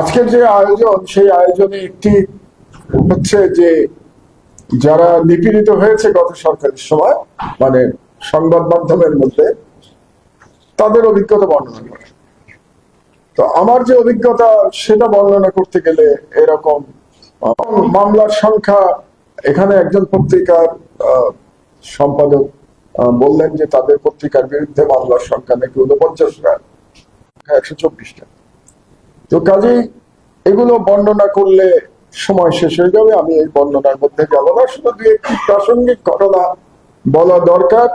আজকের যে আয়োজন, সেই আয়োজনে একটি হচ্ছে যে যারা নিপীড়িত হয়েছে গত সরকারের সময় মানে সংবাদ মাধ্যমের মধ্যে, তাদের অভিজ্ঞতা বর্ণনা করে তো আমার যে অভিজ্ঞতা, সেটা বর্ণনা করতে গেলে এরকম মামলার সংখ্যা, এখানে একজন পত্রিকার সম্পাদক বললেন যে তাদের পত্রিকার বিরুদ্ধে মামলার সংখ্যা নাকি উনপঞ্চাশটা একশো চব্বিশটা। তো কাজেই এগুলো বর্ণনা করলে সময় শেষ হয়ে যাবে, আমি এই বর্ণনার মধ্যে যাব না। শুধু দু একটি প্রাসঙ্গিক ঘটনা বলা দরকার,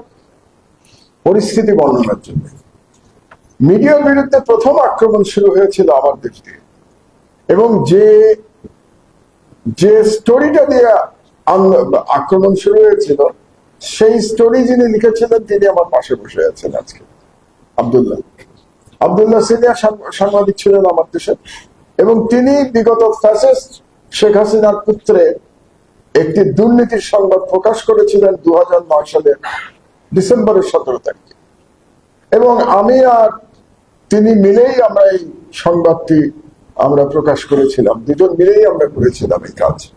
পরিস্থিতি বর্ণনার জন্য। মিডিয়ার বিরুদ্ধে প্রথম আক্রমণ শুরু হয়েছিল আমার দেশ দিয়ে। এবং যে যে স্টোরিটা দিয়ে আক্রমণ শুরু হয়েছিল, সেই স্টোরি যিনি লিখেছিলেন, তিনি আমার পাশে বসে আছেন আজকে। আব্দুল্লাহ। আব্দুল্লাহ সিনিয়র সাং- সাংবাদিক ছিলেন আমার দেশে এবং তিনি বিগত ফ্যাসিস্ট শেখ হাসিনার পুত্রে একটি দুর্নীতির সংবাদ প্রকাশ করেছিলেন দু সালের ডিসেম্বরের সতেরো তারিখে। এবং আমি আর তিনি মিলেই আমরা এই সংবাদটি আমরা প্রকাশ করেছিলাম। দুজন মিলেই আমরা করেছিলাম এই কাজ।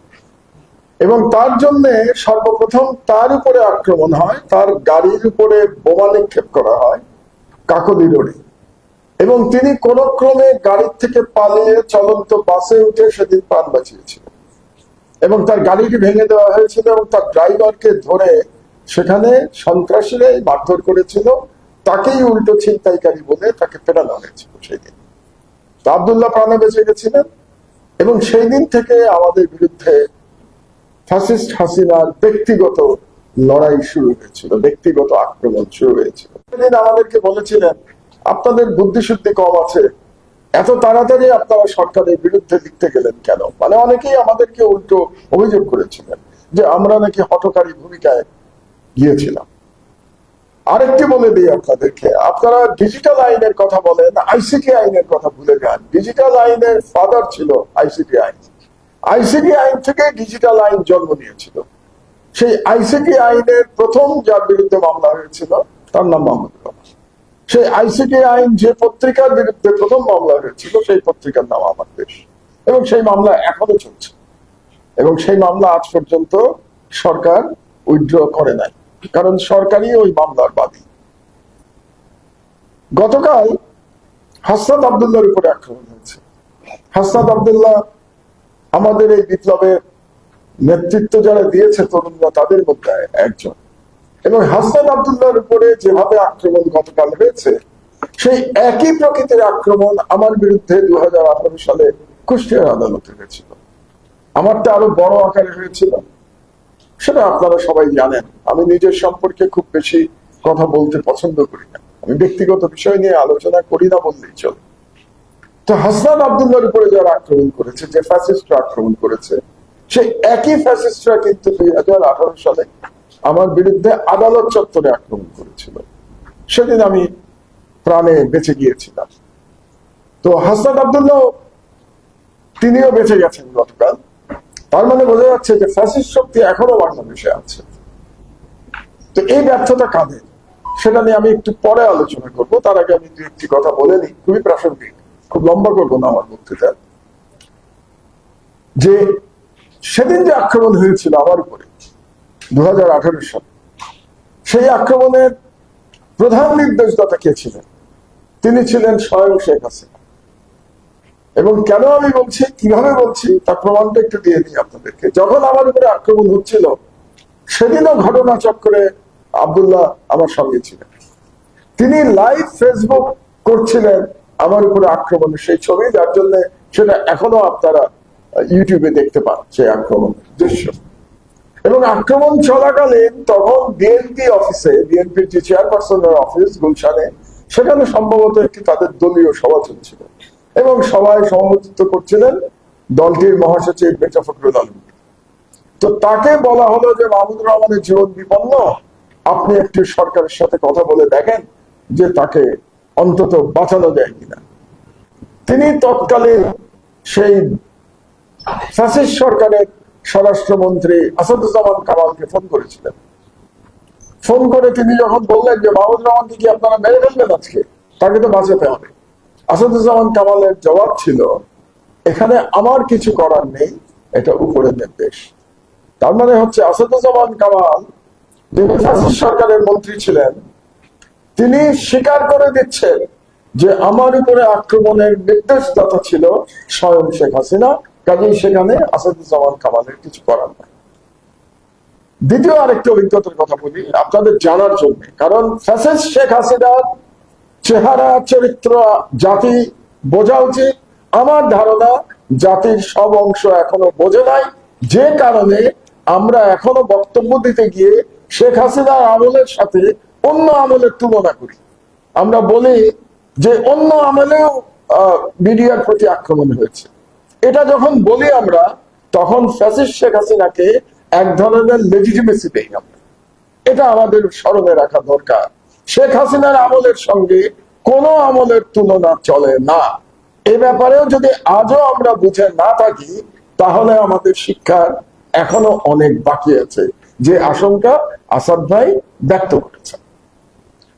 এবং তার জন্য সর্বপ্রথম তার উপরে আক্রমণ হয়, তার গাড়ির উপরে বোমা নিক্ষেপ করা হয়, কাকলি রোডে এবং তিনি কোন ক্রমে গাড়ির থেকে পালিয়ে চলন্ত বাসে উঠে সেদিন প্রাণ বাঁচিয়েছিলেন। এবং তার গাড়িটি ভেঙে দেওয়া হয়েছিল এবং তার ড্রাইভারকে ধরে সেখানে সন্ত্রাসীরাই মারধর করেছিল। তাকেই উল্টো ছিনতাইকারী বলে তাকে পেরানো হয়েছিল সেই দিন তো আবদুল্লাহ প্রাণে বেঁচে গেছিলেন এবং সেই দিন থেকে আমাদের বিরুদ্ধে ফ্যাসিস্ট হাসিনার ব্যক্তিগত লড়াই শুরু হয়েছিল, ব্যক্তিগত আক্রমণ শুরু হয়েছিল। সেদিন আমাদেরকে বলেছিলেন আপনাদের বুদ্ধিশুদ্ধি কম আছে। এত তাড়াতাড়ি আপনারা সরকারের বিরুদ্ধে লিখতে গেলেন কেন? মানে অনেকেই আমাদেরকে উল্টো অভিযোগ করেছিলেন যে আমরা নাকি হটকারী ভূমিকায় গিয়েছিলাম। আরেকটি বলে দিই আপনাদেরকে, আপনারা ডিজিটাল আইনের কথা বলেন আইসিটি আইনের কথা ভুলে যান। ডিজিটাল আইনের ফাদার ছিল আইসিটি আইন। আইসিটি আইন থেকে ডিজিটাল আইন জন্ম নিয়েছিল। সেই আইসিটি আইনের প্রথম যার বিরুদ্ধে মামলা হয়েছিল, তার নাম মোহাম্মদ রহমান। সেই আইসিটি আইন যে পত্রিকার বিরুদ্ধে প্রথম মামলা হয়েছিল, সেই পত্রিকার নাম আমার দেশ। এবং সেই মামলা এখনও চলছে। এবং সেই মামলা আজ পর্যন্ত সরকার উইথড্র করে নাই। কারণ সরকারই ওই মামলার বাদী। গতকাল হাসনাত আবদুল্লাহর উপরে আক্রমণ হয়েছে। হাসনাত আবদুল্লাহ আমাদের এই বিপ্লবের নেতৃত্ব যারা দিয়েছে, তরুণরা তাদের মধ্যে একজন। এবং হাসনাত আবদুল্লাহর উপরে যেভাবে আক্রমণ গতকাল হয়েছে, সেই একই প্রকৃতির আক্রমণ আমার বিরুদ্ধে দু সালে কুষ্টিয়ার আদালতে হয়েছিল। আমারটা আরও বড় আকারে হয়েছিল। সেটা আপনারা সবাই জানেন। আমি নিজের সম্পর্কে খুব বেশি কথা বলতে পছন্দ করি না। আমি ব্যক্তিগত বিষয় নিয়ে আলোচনা করি না বললেই চলে। তো হাসনাত আবদুল্লাহর উপরে যারা আক্রমণ করেছে, যে ফ্যাসিস্টরা আক্রমণ করেছে, সেই একই ফ্যাসিস্টরা কিন্তু দুই হাজার আঠারো সালে আমার বিরুদ্ধে আদালত চত্বরে আক্রমণ করেছিল। সেদিন আমি প্রাণে বেঁচে গিয়েছিলাম। তো হাসনাত আবদুল্লাহ, তিনিও বেঁচে গেছেন গতকাল। তার মানে বোঝা যাচ্ছে যে ফ্যাসিস্ট শক্তি এখনও বাংলাদেশে আছে। তো এই ব্যর্থতা কাদের? সেটা নিয়ে আমি একটু পরে আলোচনা করব। তার আগে আমি দু একটি কথা বলে নিই। খুবই প্রাসঙ্গিক, খুব লম্বা করব না আমার বক্তৃতা। যে সেদিন যে আক্রমণ হয়েছিল আমার উপরে দু সালে। সেই আক্রমণের প্রধান নির্দেশদাতা কে ছিলেন? তিনি ছিলেন স্বয়ং শেখ হাসিনা। এবং কেন আমি বলছি, কীভাবে বলছি, তার প্রমাণটা একটু দিয়ে দিই আপনাদেরকে। যখন আমার উপরে আক্রমণ হচ্ছিল, সেদিনও ঘটনা চক্রে আবদুল্লাহ আমার সঙ্গে ছিলেন। তিনি লাইভ ফেসবুক করছিলেন আমার উপরে আক্রমণের সেই ছবি, যার জন্য সেটা এখনও আপনারা ইউটিউবে দেখতে পান সেই আক্রমণের দৃশ্য। এবং আক্রমণ চলাকালীন তখন বিএনপি অফিসে বিএনপির যে চেয়ারপারসনের অফিস গুলশানে, সেখানে সম্ভবত একটি তাদের দলীয় সভা চলছিল। এবং সবাই সভাপতিত্ব করছিলেন দলটির মহাসচিব মেজা ফখরুল আলম। তো তাকে বলা হলো যে মাহমুদুর রহমানের জীবন বিপন্ন। আপনি একটি সরকারের সাথে কথা বলে দেখেন যে তাকে অন্তত বাঁচানো যায় কিনা। তিনি তৎকালীন সেই ফ্যাসিস্ট সরকারের স্বরাষ্ট্রমন্ত্রী আসাদুজ্জামান কামালকে ফোন করেছিলেন। ফোন করে তিনি যখন বললেন যে মাহমুদ রহমানকে কি আপনারা মেরে ফেলবেন আজকে? তাকে তো বাঁচাতে হবে। আসাদুজ্জামান কামালের জবাব ছিল, এখানে আমার কিছু করার নেই, এটা উপরের নির্দেশ। তার মানে হচ্ছে আসাদুজ্জামান কামাল যিনি ফ্যাসিস্ট সরকারের মন্ত্রী ছিলেন, তিনি স্বীকার করে দিচ্ছেন যে, আমার উপরে আক্রমণের নির্দেশদাতা ছিল স্বয়ং শেখ হাসিনা। কাজেই সেখানে আসাদুজ্জামান কামালের কিছু করার নাই। দ্বিতীয় আরেকটা অভিজ্ঞতার কথা বলি, আপনাদের জানার জন্য। কারণ ফ্যাসিস্ট শেখ হাসিনার চেহারা, চরিত্র, জাতি বোঝা উচিত। আমার ধারণা, জাতির সব অংশ এখনও বোঝে নাই। যে কারণে আমরা এখনও বক্তব্য দিতে গিয়ে শেখ হাসিনার আমলের সাথে অন্য আমলের তুলনা করি। আমরা বলি যে অন্য আমলেও মিডিয়ার প্রতি আক্রমণ হয়েছে। এটা যখন বলি আমরা, তখন ফ্যাসিস্ট শেখ হাসিনাকে এক ধরনের লেজিটিমেসি দেই আমরা। এটা আমাদের স্মরণে রাখা দরকার। শেখ হাসিনার আমলের সঙ্গে কোন আমলের তুলনা চলে না। এ ব্যাপারেও যদি আজও আমরা বুঝে না থাকি, তাহলে আমাদের শিক্ষার এখনও অনেক বাকি আছে, যে আশঙ্কা আসাদ ভাই ব্যক্ত করেছেন।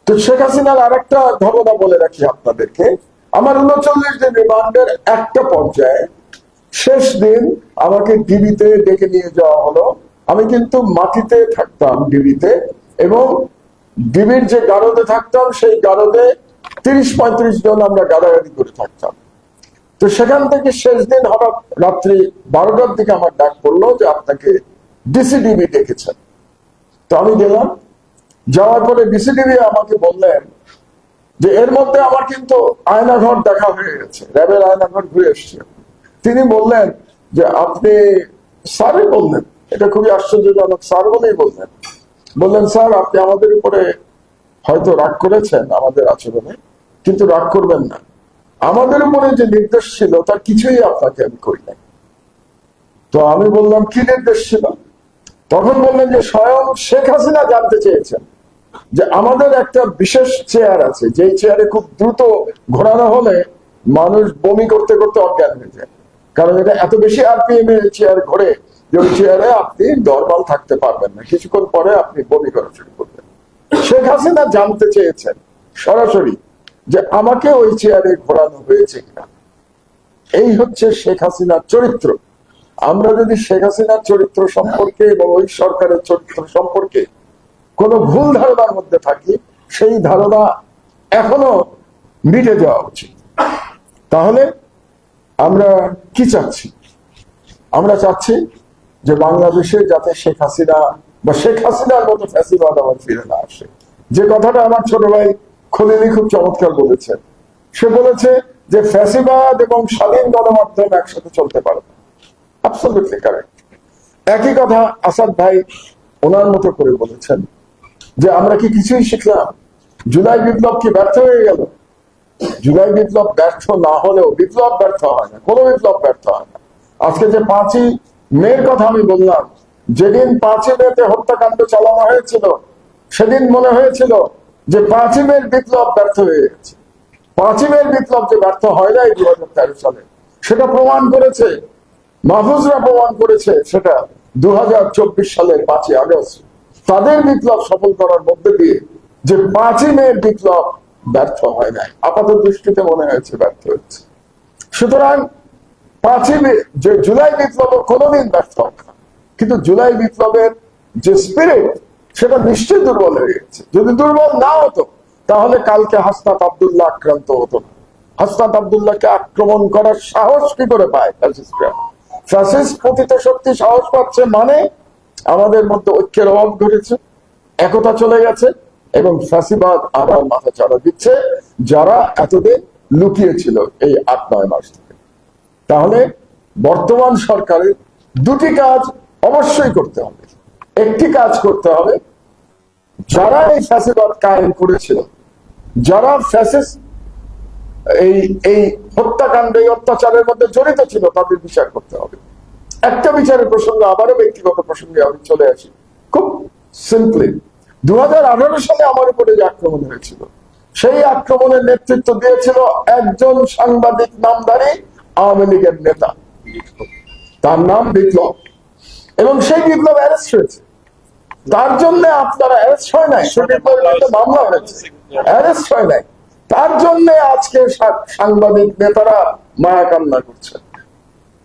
তো শেখ হাসিনার আর একটা ঘটনা বলে রাখি আপনাদেরকে। আমার উনচল্লিশ দিন রিমান্ডের একটা পর্যায়ে শেষ দিন আমাকে ডিবিতে ডেকে নিয়ে যাওয়া হলো। আমি কিন্তু মাটিতে থাকতাম ডিবিতে এবং ডিবির যে গারদে থাকতাম, সেই গারদে তিরিশ পঁয়ত্রিশ জন আমরা গাদাগাদি করে থাকতাম। তো সেখান থেকে শেষ দিন হঠাৎ রাত্রি বারোটার দিকে আমার ডাক পড়ল যে আপনাকে ডিসিডিবি ডেকেছেন। তো আমি গেলাম। যাওয়ার পরে বিসিডিবি আমাকে বললেন যে এর মধ্যে আমার কিন্তু আয়নাঘর দেখা হয়ে গেছে, র্যাবের আয়নাঘর ঘুরে এসছে। তিনি বললেন যে আপনি স্যারই বললেন। এটা খুবই আশ্চর্যজনক, স্যার বলেই বললেন। বললেন, স্যার, আপনি আমাদের উপরে হয়তো রাগ করেছেন আমাদের আচরণে, কিন্তু রাগ করবেন না। আমাদের উপরে যে নির্দেশ ছিল, তার কিছুই আপনাকে আমি করি নাই। তো আমি বললাম, কি নির্দেশ ছিল? তখন বললেন যে, স্বয়ং শেখ হাসিনা জানতে চেয়েছেন যে আমাদের একটা বিশেষ চেয়ার আছে, যেই চেয়ারে খুব দ্রুত ঘোরানো হলে মানুষ বমি করতে করতে অজ্ঞান হয়ে যায়। কারণ এটা এত বেশি আরপিএম এর চেয়ার ঘোরে যে ওই চেয়ারে আপনি নর্মাল থাকতে পারবেন না। কিছুক্ষণ পরে আপনি বমি করা শুরু করবেন। শেখ হাসিনা জানতে চেয়েছেন সরাসরি যে আমাকে ওই চেয়ারে ঘোরানো হয়েছে কিনা। এই হচ্ছে শেখ হাসিনার চরিত্র। আমরা যদি শেখ হাসিনার চরিত্র সম্পর্কে এবং ওই সরকারের চরিত্র সম্পর্কে কোনো ভুল ধারণার মধ্যে থাকি, সেই ধারণা এখনও মিটে যাওয়া উচিত। তাহলে আমরা কি চাচ্ছি? আমরা চাচ্ছি যে বাংলাদেশে যাতে শেখ হাসিনা বা শেখ হাসিনার মতো ফ্যাসিবাদ আবার ফিরে না আসে। যে কথাটা আমার ছোট ভাই খলিলি খুব চমৎকার বলেছেন। সে বলেছে যে ফ্যাসিবাদ এবং স্বাধীন গণমাধ্যম একসাথে চলতে পারে না। কারেক্ট একই কথা আসাদ ভাই ওনার মতো করে বলেছেন যে আমরা কি কিছুই শিখলাম? জুলাই বিপ্লব কি ব্যর্থ হয়ে গেল? জুলাই বিপ্লব ব্যর্থ না হলেও বিপ্লব ব্যর্থ হয় না, কোনো বিপ্লব ব্যর্থ হয় না। আজকে যে পাঁচই মেয়ের কথা আমি বললাম, যেদিন পাঁচই মেতে হত্যাকাণ্ড চালানো হয়েছিল, সেদিন মনে হয়েছিল যে পাঁচই মেয়ের বিপ্লব ব্যর্থ হয়ে গেছে। পাঁচই মেয়ের বিপ্লব যে ব্যর্থ হয় নাই দু হাজার তেরো সালে, সেটা প্রমাণ করেছে, মাহফুজরা প্রমাণ করেছে সেটা দু সালের পাঁচই আগস্ট। তাদের বিপ্লব সফল করার মধ্যে দিয়ে যে পাঁচই মেয়ের বিপ্লব ব্যর্থ হয় নাই। আপাত দৃষ্টিতে মনে হয়েছে ব্যর্থ হয়েছে। সুতরাং পাঁচই যে জুলাই বিপ্লব কোনোদিন ব্যর্থ কিন্তু জুলাই বিপ্লবের যে স্পিরিট সেটা নিশ্চয়ই দুর্বল হয়ে গেছে। যদি দুর্বল না হতো, তাহলে কালকে হাসনাত আবদুল্লাহ আক্রান্ত হতো না। হাসনাত আবদুল্লাহকে আক্রমণ করার সাহস কি করে পায় ফ্যাসিস্টরা? ফ্যাসিস্ট পতিত শক্তি সাহস পাচ্ছে মানে আমাদের মধ্যে ঐক্যের অভাব ঘটেছে, একতা চলে গেছে এবং ফ্যাসিবাদ আবার মাথা চাড়া দিচ্ছে, যারা এতদিন লুকিয়েছিল এই আট, নয় মাস থেকে। তাহলে বর্তমান সরকারের দুটি কাজ অবশ্যই করতে হবে। একটি কাজ করতে হবে, যারা এই ফ্যাসিবাদ কায়েম করেছিল, যারা ফ্যাসিস এই এই হত্যাকাণ্ড, এই অত্যাচারের মধ্যে জড়িত ছিল, তাদের বিচার করতে হবে। একটা বিচারের প্রসঙ্গ, আবারও ব্যক্তিগত প্রসঙ্গে আমি চলে আসি। খুব সিম্পলি দু সালে আমার উপরে আক্রমণ হয়েছিল। সেই আক্রমণের নেতৃত্ব দিয়েছিল একজন সাংবাদিক নামধারী আওয়ামী লীগের নেতা। তার নাম বিপ্লব। এবং সেই বিপ্লব অ্যারেস্ট হয়েছে। তার জন্য আপনারা অ্যারেস্ট হয় নাই সে বিপ্লবের বিরুদ্ধে মামলা হয়েছে। অ্যারেস্ট হয় নাই। তার জন্য আজকে সাংবাদিক নেতারা মায়া কান্না করছে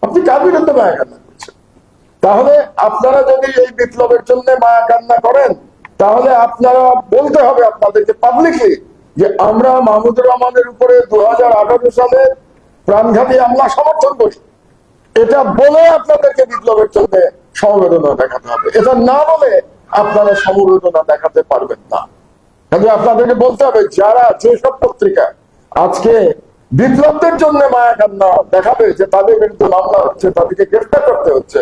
আপনি কার বিরুদ্ধে মায়া কান্না করছেন? তাহলে আপনারা যদি এই বিপ্লবের জন্য মায়া কান্না করেন তাহলে আপনারা বলতে হবে আপনাদেরকে পাবলিকলি যে আমরা মাহমুদুর রহমানের উপরে দু সালে প্রাণঘাতী হামলা সমর্থন করি। এটা বলে আপনাদেরকে বিপ্লবের জন্য সমবেদনা দেখাতে হবে। এটা না বলে আপনারা সমবেদনা দেখাতে পারবেন না। কাজে আপনাদেরকে বলতে হবে, যারা যেসব পত্রিকা আজকে বিপ্লবদের জন্য মায়া কান্না দেখাবে যে তাদের বিরুদ্ধে মামলা হচ্ছে, তাদেরকে গ্রেফতার করতে হচ্ছে,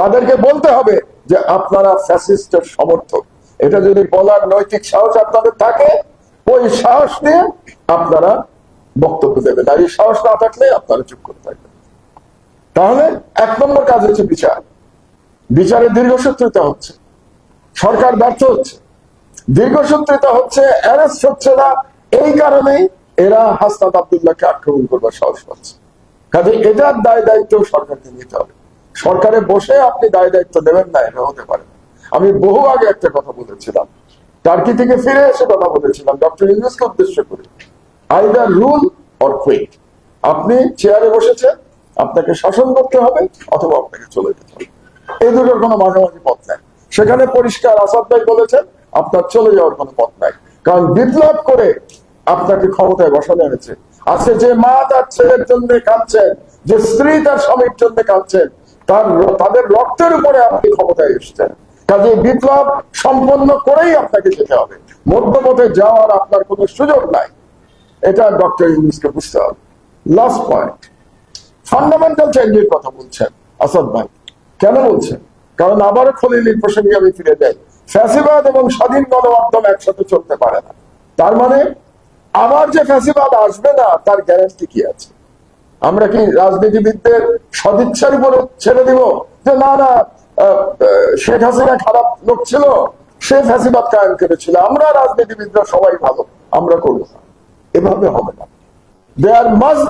তাদেরকে বলতে হবে যে আপনারা ফ্যাসিস্টের সমর্থক। এটা যদি বলার নৈতিক সাহস আপনাদের থাকে, ওই সাহস নিয়ে আপনারা বক্তব্য দেবেন। আর এই সাহস না থাকলে আপনারা চুপ করে থাকবেন। তাহলে এক নম্বর কাজ হচ্ছে বিচার। বিচারে দীর্ঘসূত্রিতা হচ্ছে। সরকার ব্যর্থ হচ্ছে। দীর্ঘসূত্রিতা হচ্ছে, অ্যারেস্ট হচ্ছে না। এই কারণেই এরা হাসনাত আবদুল্লাহকে আক্রমণ করবার সাহস পাচ্ছে। কাজে এটার দায় দায়িত্ব সরকারকে নিতে হবে। সরকারে বসে আপনি দায় দায়িত্ব নেবেন না, এটা হতে পারে। আমি বহু আগে একটা কথা বলেছিলাম। টার্কি থেকে ফিরে এসে কথা বলেছিলাম, ডক্টর ইউনুসকে উদ্দেশ্য করে। Either rule or quit. আপনি চেয়ারে বসেছেন, আপনাকে শাসন করতে হবে অথবা আপনাকে চলে যেতে হবে। এই দুটোর কোনো মাঝামাঝি পথ নাই। সেখানে পরিষ্কার আসাদ ভাই বলেছেন, আপনার চলে যাওয়ার কোনো পথ নাই। কারণ বিপ্লব করে আপনাকে ক্ষমতায় বসানো হয়েছে। আজকে যে মা তার ছেলের জন্য কাঁদছেন, যে স্ত্রী তার স্বামীর জন্য কাঁদছেন, তার তাদের রক্তের উপরে আপনি ক্ষমতায় এসেছেন। কাজে বিপ্লব সম্পন্ন করেই আপনাকে যেতে হবে। মধ্যপথে যাওয়ার আপনার কোনো সুযোগ নাই। এটা ডক্টর ইউনুসকে বুঝতে হবে। লাস্ট পয়েন্ট ফান্ডামেন্টাল চেঞ্জের কথা বলছেন আসাদ ভাই। কেন বলছেন? কারণ আবারও খলিলির প্রসঙ্গে আমি ফিরে যাই। ফ্যাসিবাদ এবং স্বাধীন গণমাধ্যম একসাথে চলতে পারে না। তার মানে আবার যে ফ্যাসিবাদ আসবে না, তার গ্যারান্টি কি আছে? আমরা কি রাজনীতিবিদদের সদিচ্ছার উপরে ছেড়ে দিব যে, না না শেখ হাসিনা খারাপ লোক ছিল সে ফ্যাসিবাদ কায়েম করেছিল আমরা রাজনীতিবিদরা সবাই ভালো, আমরা করব না। এভাবে হবে না। দেয়ার মাস্ট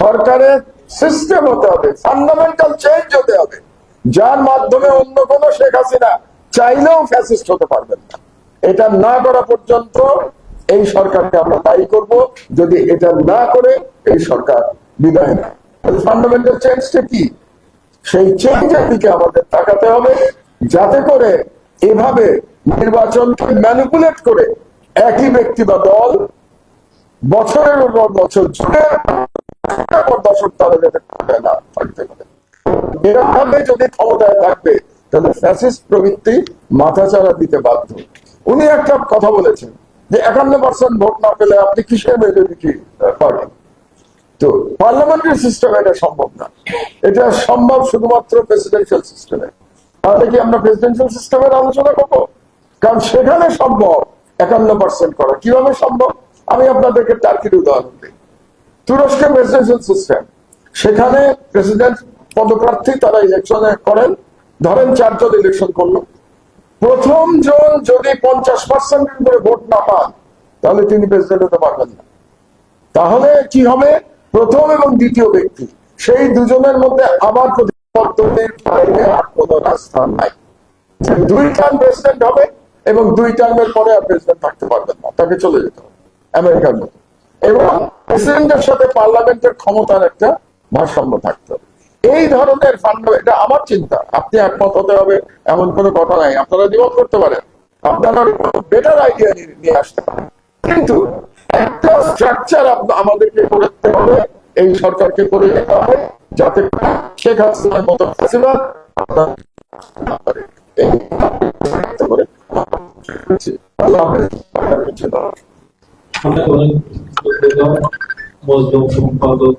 সরকারের সিস্টেম হতে হবে ফান্ডামেন্টাল চেঞ্জ হতে হবে। যার মাধ্যমে অন্য কোন শেখ হাসিনা চাইলেও ফ্যাসিস্ট হতে পারবেন না। এটা না করা পর্যন্ত এই সরকারকে আমরা দায়ী করব। যদি এটা না করে, এই সরকার বিদায় নেয়। ফান্ডামেন্টাল চেঞ্জটা কি? সেই চেঞ্জের দিকে আমাদের তাকাতে হবে, যাতে করে এভাবে নির্বাচনকে ম্যানিপুলেট করে একই ব্যক্তি বা দল বছরের পর বছর জুড়ে দশক না থাকতে পারে। এরকমভাবে যদি ক্ষমতায় থাকবে, তাহলে ফ্যাসিস্ট প্রবৃত্তি মাথাচাড়া দিতে বাধ্য। উনি একটা কথা বলেছেন যে একান্ন পার্সেন্ট ভোট না পেলে আপনি কিসের মেজরিটি পাবেন তো পার্লামেন্টারি সিস্টেম এটা সম্ভব না। এটা সম্ভব শুধুমাত্র প্রেসিডেন্সিয়াল সিস্টেমে তাহলে কি আমরা প্রেসিডেন্সিয়াল সিস্টেমের আলোচনা করব? কারণ সেখানে সম্ভব একান্ন পার্সেন্ট করা। কীভাবে সম্ভব? আমি আপনাদেরকে টার্কির উদাহরণ দিই। তুরস্কের প্রেসিডেন্সিয়াল সিস্টেম সেখানে প্রেসিডেন্ট পদপ্রার্থী তারা ইলেকশনে করেন। ধরেন চারজন ইলেকশন করল। প্রথম জন যদি পঞ্চাশ পার্সেন্টের উপরে ভোট না পান, তাহলে তিনি প্রেসিডেন্ট হতে পারবেন না। তাহলে কি হবে? প্রথম এবং দ্বিতীয় ব্যক্তি। সেই দুজনের মধ্যে আবার পদ্ধতির বাইরে আর কোনো রাস্তা নাই। দুই টার্ম প্রেসিডেন্ট হবে এবং দুই টার্মের পরে আর প্রেসিডেন্ট থাকতে পারবেন না। তাকে চলে যেতে হবে, আমেরিকার মতো। এবং প্রেসিডেন্টের সাথে পার্লামেন্টের ক্ষমতার একটা ভারসাম্য থাকতে হবে। এই ধরনের ফান্ড এটা আমার চিন্তা। আপনি একমত হতে হবে, এমন কোনো কথা নাই। আপনারা দ্বিমত করতে পারেন। আপনারা বেটার আইডিয়া নিয়ে আসতে পারেন। কিন্তু একটা স্ট্রাকচার আমাদেরকে হবে এই সরকারকে করে রাখা হয়, যাতে শেখ হাসিনার মতো ফেসিবাদ আপনার না পারে। এই করে আল্লাহ হাফেজ। আপনার কাছে দাও। অনেক অনেক ধন্যবাদ মজলুম সম্পাদক